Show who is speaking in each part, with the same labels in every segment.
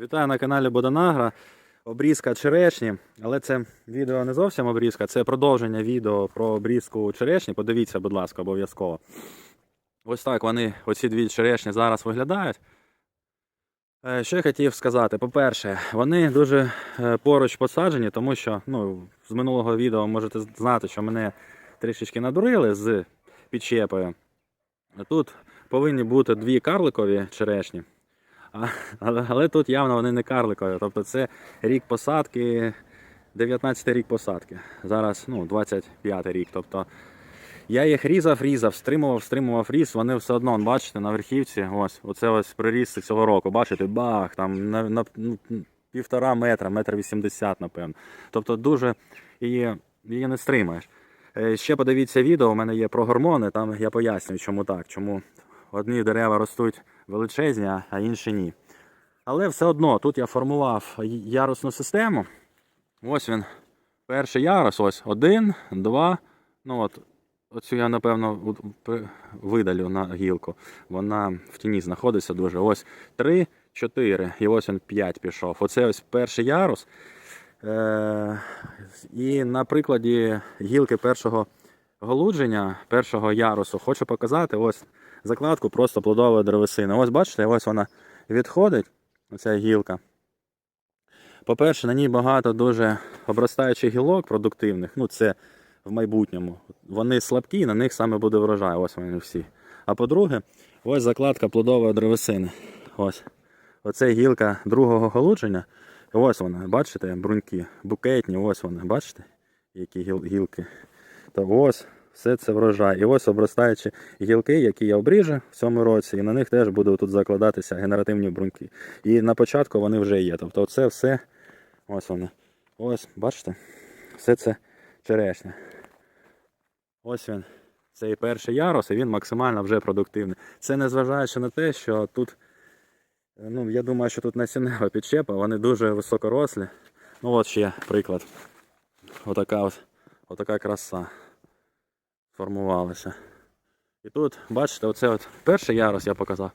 Speaker 1: Вітаю на каналі Боданагра. Обрізка черешні, але це відео не зовсім обрізка, це продовження відео про обрізку черешні. Подивіться, будь ласка, обов'язково. Ось так вони, оці дві черешні зараз виглядають. Е, Що я хотів сказати? По-перше, вони дуже е, поруч посаджені, тому що ну, з минулого відео можете знати, що мене трішечки надурили з підчепою. Тут повинні бути дві карликові черешні. Але, але тут явно вони не карликові. Тобто це рік посадки, 19 рік посадки. Зараз ну, 25 рік. Тобто я їх різав, різав, стримував, стримував ріс. Вони все одно, бачите, на верхівці, ось, оце ось приріс цього року. Бачите, бах, там на, на ну, півтора метра, метр вісімдесят, напевно. Тобто дуже її, її не стримаєш. Е, Ще подивіться відео, у мене є про гормони, там я пояснюю, чому так, чому одні дерева ростуть величезні, а інші ні. Але все одно тут я формував ярусну систему. Ось він. Перший ярус, ось один, два. Ну от, оцю я, напевно, видалю на гілку. Вона в тіні знаходиться дуже. Ось три, чотири. І ось він п'ять пішов. Оце ось перший ярус. Е- і на прикладі гілки першого голудження, першого ярусу, хочу показати ось закладку просто плодової древесини. Ось бачите, ось вона відходить, оця гілка. По-перше, на ній багато дуже обростаючих гілок продуктивних. Ну, це в майбутньому. Вони слабкі, на них саме буде врожай. Ось вони всі. А по-друге, ось закладка плодової древесини. Ось. Оце гілка другого голудження. Ось вона, бачите, бруньки, букетні, ось вони, бачите, які гілки. То ось все це врожай. І ось обростаючі гілки, які я обріжу в цьому році, і на них теж будуть тут закладатися генеративні бруньки. І на початку вони вже є. Тобто це все, ось вони. Ось, бачите? Все це черешня. Ось він. Цей перший ярус, і він максимально вже продуктивний. Це незважаючи на те, що тут, ну, я думаю, що тут насіннева підчепа, вони дуже високорослі. Ну от ще приклад. Отака от, отака краса формувалася. І тут, бачите, оце от перший ярус я показав,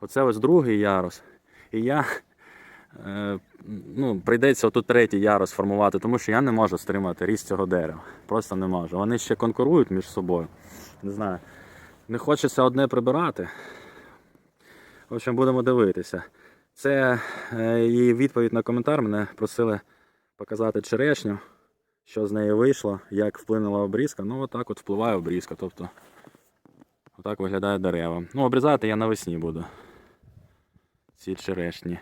Speaker 1: оце ось другий ярус. І я е, ну, прийдеться отут третій ярус формувати, тому що я не можу стримати ріст цього дерева. Просто не можу. Вони ще конкурують між собою. Не знаю. Не хочеться одне прибирати. В общем, будемо дивитися. Це е, і відповідь на коментар. Мене просили показати черешню що з неї вийшло, як вплинула обрізка. Ну, отак от впливає обрізка. Тобто, отак виглядає дерева. Ну, обрізати я навесні буду. Ці черешні.